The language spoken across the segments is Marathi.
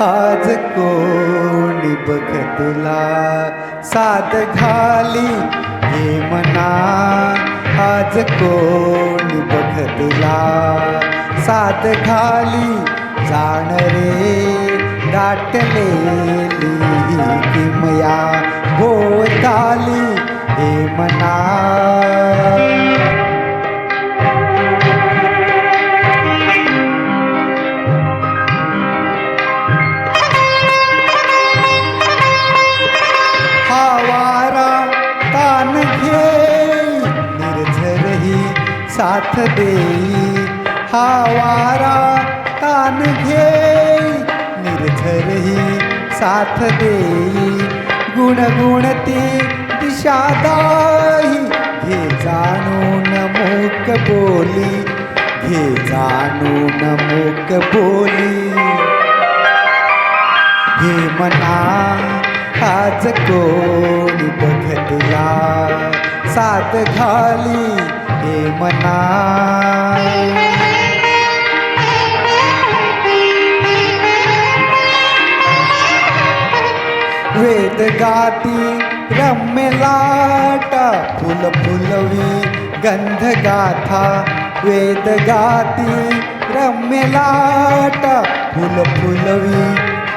आज कोणी बघतुला साध घाली हे मना. आज कोणी बघतुला साध घाली जाण रे दाटले किमया. गोताली हे मना. साथ देई हा वारा तान घे निर्झरही साथ देई गुणगुणती दिशादाही घे जाणून मूक बोली घे जाणून मूक बोली. हे मना आज कोणी बघ तुला साथ घाली हे मना वेद गाती रम्य लाटा फुल फुलवी गंध गाथा। वेद गाती रम्य लाटा फुल फुलवी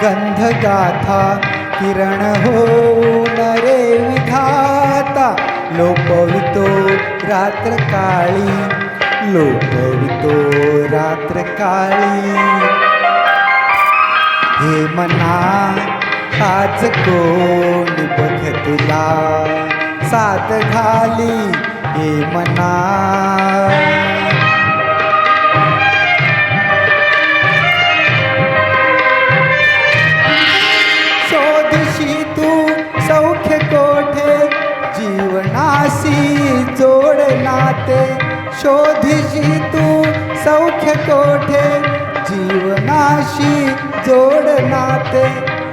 गंध गाथा। किरण हो रे विधाता, लोपवितो रात्र काळी लोटवितो रात्र काळी. हे मना आज कोण बघ तुला? साथ घाली हे मना. जोड नाते शोधशी तू सौख्य कोठे? जीवनाशी जोड नाते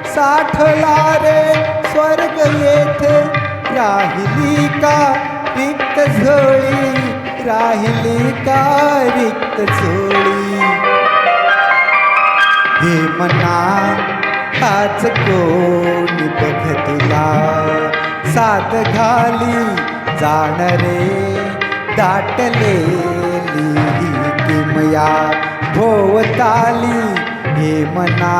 साठला रे स्वर्ग येथे. राहिली का रिक्त झोळी? राहिली का रिक्त झोळी? हे मना आज कोण बघ तुला? साथ घाली जाणरे दाटलेली किमया भोवताली हे मना